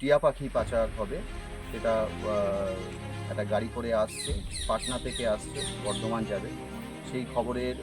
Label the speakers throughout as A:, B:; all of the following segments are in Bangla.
A: টিয়া পাখি পাচার হবে। সেটা একটা গাড়ি করে আসছে, পাটনা থেকে আসছে, বর্ধমান যাবে। সেই খবরের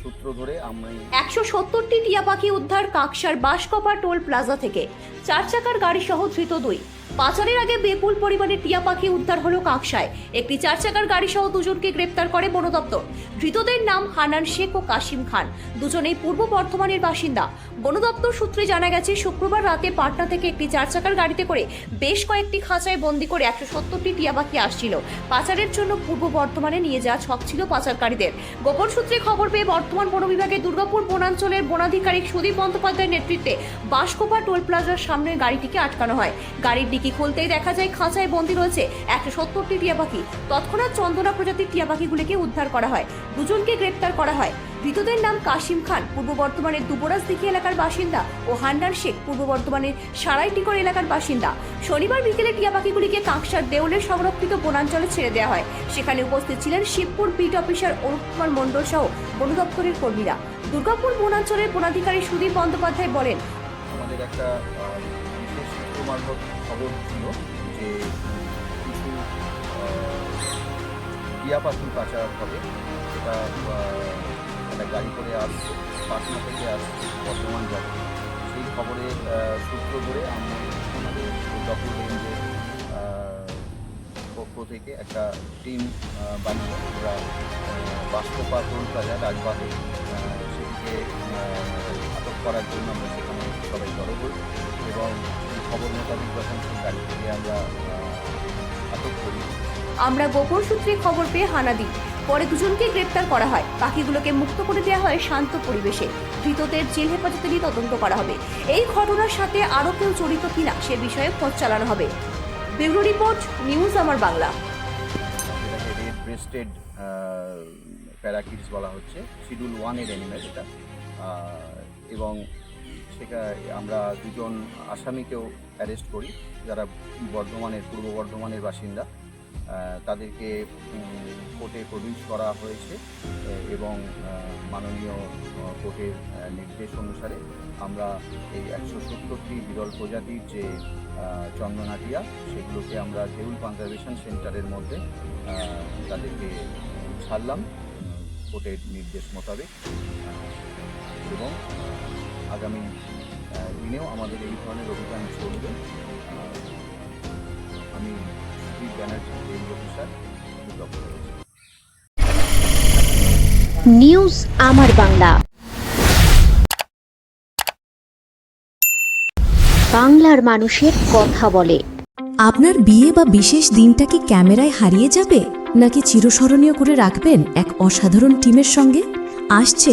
A: সূত্র ধরে আমরা
B: একশো সত্তরটি টিয়া পাখি উদ্ধার কাকসার বাসকপা টোল প্লাজা থেকে। চার চাকার গাড়ি সহ ধৃত দুই। পাচারের আগে বিপুল পরিমাণে টিয়া পাখি উদ্ধার হলো কাকসায়। একটি চার চাকার গাড়ি সহ দুজনকে গ্রেপ্তার করে বন দপ্তর ধৃতদের নাম হানান শেখ ও কাশিম খান। দুজনেই পূর্ব বর্ধমানের বাসিন্দা। বন দপ্তর সূত্রে জানা গেছে, শুক্রবার রাতে পাটনা থেকে একটি চার চাকার গাড়িতে করে বেশ কয়েকটি খাঁচায় বন্দি করে একশো সত্তরটি টিয়া পাখি আসছিল। পাচারের জন্য পূর্ব বর্ধমানে নিয়ে যাওয়া ছক ছিল পাচারকারীদের। গোপন সূত্রে খবর পেয়ে বর্তমান বন বিভাগের দুর্গাপুর বনাঞ্চলের বনাধিকারিক সুদীপ বন্দ্যোপাধ্যায়ের নেতৃত্বে বাসকোপা টোল প্লাজার সামনে গাড়িটিকে আটকানো হয়। গাড়ির ডিকি খুলতেই দেখা যায় খাঁচায় বন্দি রয়েছে একশো সত্তরটি টিয়া পাখি। তৎক্ষণাৎ চন্দনা প্রজাতির টিয়া পাখিগুলিকে উদ্ধার করা হয়। দুজনকে গ্রেপ্তার করা হয়। ধৃতদের নাম কাশিম খান, পূর্ব বর্ধমানের দুবরাজদিঘি এলাকার বাসিন্দা, ও হান্ডার শেখ, পূর্ব বর্ধমানের সারাইটিকর এলাকার বাসিন্দা। শনিবার বিকেলে টিয়া পাখিগুলিকে কাঁকসার দেউলের সংরক্ষিত বনাঞ্চলে ছেড়ে দেওয়া হয়। সেখানে উপস্থিত ছিলেন শিবপুর বিট অফিসার অরূপ কুমার মণ্ডল সহ বন দপ্তরের কর্মীরা। দুর্গাপুর বনাঞ্চলের বনাধিকারী সুদীপ বন্দ্যোপাধ্যায় বলেন,
A: আমাদের একটা মারফত খবর ছিল যে কিছু টিয়া পাখি পাচার হবে। সেটা একটা গাড়ি করে আসছে, পাটনা থেকে আসছে, বর্ধমান যাবে সেই খবরে সূত্র ধরে আমি আমাদের দুর্গাপুর রেঞ্জের পক্ষ থেকে একটা টিম বানিয়ে আমরা বাস্তবা টোল প্লাজা সেটিকে আটক করার জন্য আমরা সেখানে সবাই জড়ো হই এবং খবর মোতাবেক যখন সেই আমরা আটক করি।
B: আমরা গোপন সূত্রে খবর পেয়ে হানা দিই। পরে দুজনকে গ্রেপ্তার করা হয়। পাখিগুলোকে মুক্ত করে দেওয়া হয় শান্ত পরিবেশে। ধৃতদের জেল হেফাজতে নিয়ে তদন্ত করা হবে। এই ঘটনার সাথে আরও কেউ জড়িত কিনা সে বিষয়ে খোঁজ চালানো হবে। Bureau report news Amar Bangla.
A: Red breasted প্যারাকিডস বলা হচ্ছে। শিডিউল ওয়ানের অ্যানিমেল এটা এবং সেটা আমরা দুজন আসামিকেও অ্যারেস্ট করি, যারা বর্ধমানের, পূর্ব বর্ধমানের বাসিন্দা। তাদেরকে কোর্টে প্রডিউস করা হয়েছে এবং মাননীয় কোর্টের নির্দেশ অনুসারে আমরা এই একশো সত্তরটি বিরল প্রজাতির যে চন্দনাটিয়া, সেগুলোকে আমরা দেউল কনজারভেশন সেন্টারের মধ্যে তাদেরকে ছাড়লাম কোর্টের নির্দেশ মোতাবেক। এবং আগামী দিনেও আমাদের এই ধরনের অভিযান চলবে। আমি Sudip Banerjee range officer
C: news Amar Bangla. বাংলার মানুষের কথা বলে।
D: আপনার বিয়ে বা বিশেষ দিনটা কি ক্যামেরায় হারিয়ে যাবে? নাকি চিরস্মরণীয় করে রাখবেন এক অসাধারণ টিমের সঙ্গে? আসছে